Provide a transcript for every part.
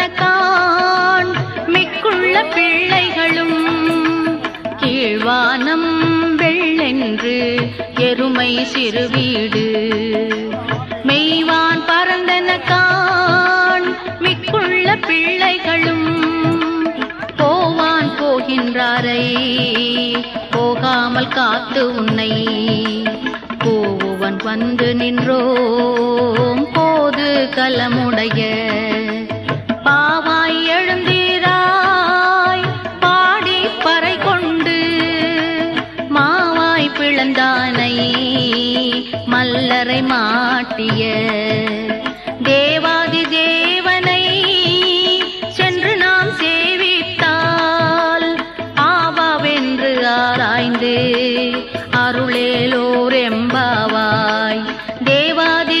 பறந்தனக்கான் மிக்குள்ள பிள்ளைகளும் கீழ்வானம் வெள்ளென்று எருமை சிறு வீடு மெய்வான் பறந்தனக்கான் மிக்குள்ள பிள்ளைகளும் போவான் போகின்றாரை. போகாமல் காத்து உன்னை போவன் வந்து நின்றோம். போது கலமுடைய கரை மாட்டிய தேவாதி தேவனை சென்று நாம் சேவித்தால் ஆவாவென்று ஆராய்ந்து அருளேலோர் எம்பாவாய். தேவாதி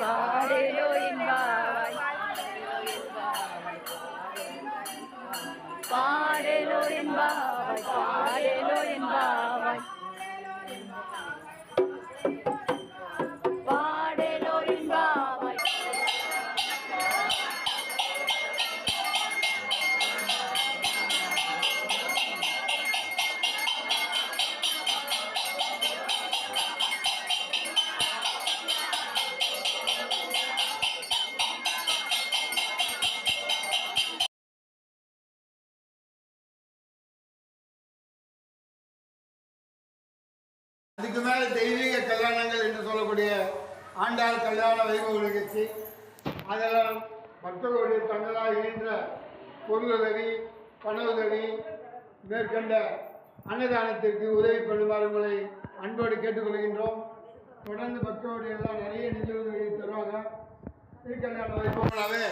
பாடலோ என்பாவாய் பாடலோ அதுக்கு மேல தெய்வீக கல்யாணங்கள் என்று சொல்லக்கூடிய ஆண்டாள் கல்யாண வைபவ நிகழ்ச்சி. அதெல்லாம் பக்தர்களுடைய தங்களாக இணைந்த பொருளுதவி பண உதவி மேற்கண்ட அன்னதானத்திற்கு உதவி பண்ணுமாறு உங்களை அன்போடு கேட்டுக்கொள்கின்றோம். தொடர்ந்து பக்தர்களுடைய எல்லாம் நிறைய நிதி உதவியை தருவாங்க. திருக்கல்யாண வைபவங்களாகவே